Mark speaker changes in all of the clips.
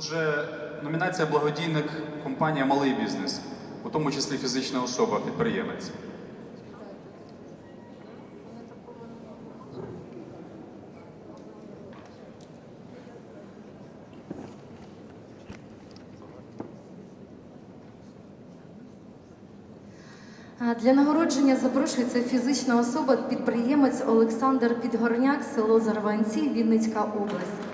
Speaker 1: Отже, номінація благодійник компанія Малий бізнес, у тому числі фізична особа, підприємець.
Speaker 2: Для нагородження запрошується фізична особа, підприємець Олександр Підгорняк, село Зарванці, Вінницька область.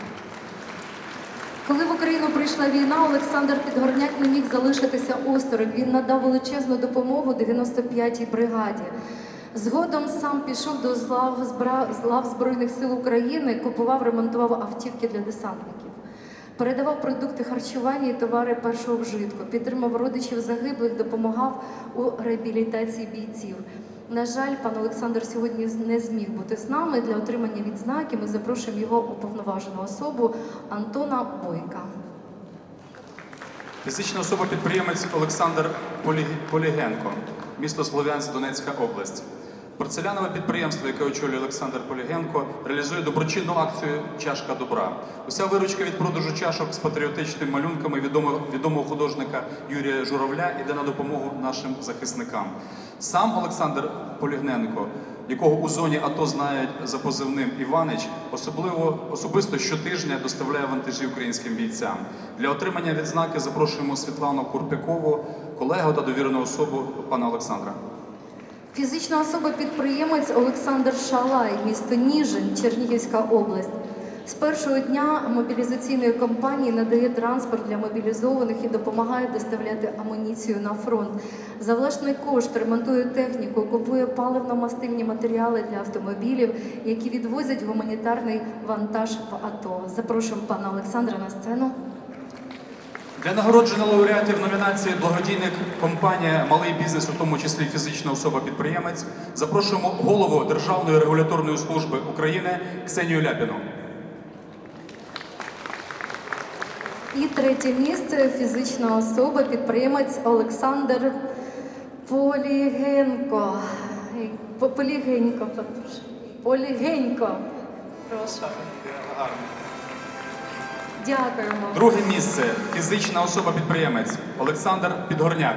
Speaker 2: Коли в Україну прийшла війна, Олександр Підгорняк не міг залишитися осторонь. Він надав величезну допомогу 95-й бригаді. Згодом сам пішов до злав, збра... з Збройних сил України, купував, ремонтував автівки для десантників. Передавав продукти харчування і товари першого вжитку, підтримав родичів загиблих, допомагав у реабілітації бійців. На жаль, пан Олександр сьогодні не зміг бути з нами для отримання відзнаки. Ми запрошуємо його уповноважену особу Антона Бойка.
Speaker 1: Фізична особа підприємець Олександр Полігенко, місто Слов'янськ, Донецька область. Порцелянове підприємство, яке очолює Олександр Полігенко, реалізує доброчинну акцію Чашка добра. Уся виручка від продажу чашок з патріотичними малюнками відомого, відомого художника Юрія Журавля іде на допомогу нашим захисникам. Сам Олександр Полігненко, якого у зоні АТО знають за позивним Іванич, особливо особисто щотижня доставляє вантажі українським бійцям. Для отримання відзнаки запрошуємо Світлану Курпякову, колегу та довірену особу пана Олександра.
Speaker 2: Фізична особа підприємець Олександр Шалай, місто Ніжин, Чернігівська область. З першого дня мобілізаційної кампанії надає транспорт для мобілізованих і допомагає доставляти амуніцію на фронт. За власний кошт ремонтує техніку, купує паливно-мастильні матеріали для автомобілів, які відвозять гуманітарний вантаж в АТО. Запрошуємо пана Олександра на сцену.
Speaker 1: Для нагородження лауреатів номінації благодійник компанія Малий бізнес, у тому числі фізична особа-підприємець, запрошуємо голову Державної регуляторної служби України Ксенію Ляпіну.
Speaker 2: І третє місце фізична особа, підприємець Олександр Полігенко. Полігенько, прошу. Полігенько. Прошу. Дякуємо.
Speaker 1: Друге місце фізична особа-підприємець Олександр Підгорняк.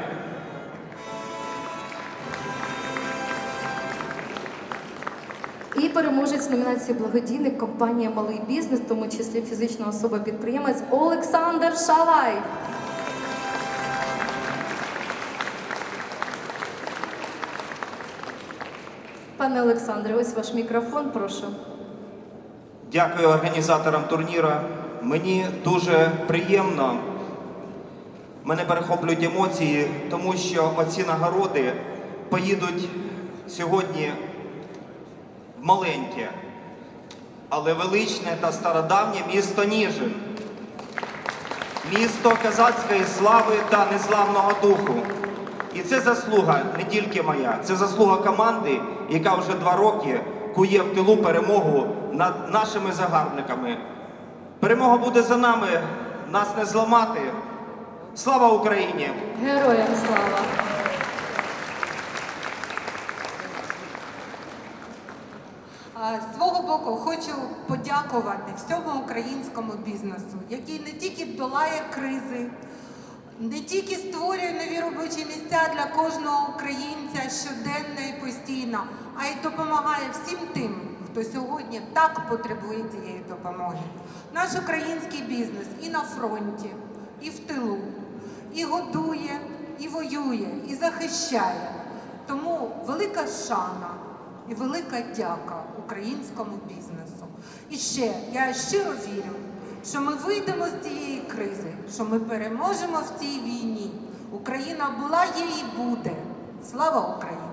Speaker 2: І переможець номінації благодійник компанія Малий бізнес, в тому числі фізична особа підприємець Олександр Шалай. Пане Олександре, ось ваш мікрофон, прошу.
Speaker 3: Дякую організаторам турніру. Мені дуже приємно. Мене перехоплюють емоції, тому що оці нагороди поїдуть сьогодні в маленьке, але величне та стародавнє місто Ніжин. Місто козацької слави та незламного духу. І це заслуга не тільки моя, це заслуга команди, яка вже два роки кує в тилу перемогу над нашими загарбниками. Перемога буде за нами, нас не зламати. Слава Україні!
Speaker 2: Героям слава!
Speaker 4: З свого боку хочу подякувати всьому українському бізнесу, який не тільки долає кризи, не тільки створює нові робочі місця для кожного українця щоденно і постійно, а й допомагає всім тим, хто сьогодні так потребує цієї допомоги. Наш український бізнес і на фронті, і в тилу, і годує, і воює, і захищає. Тому велика шана і велика дяка українському бізнесу. І ще я щиро вірю, що ми вийдемо з цієї кризи, що ми переможемо в цій війні. Україна була, є і буде. Слава Україні!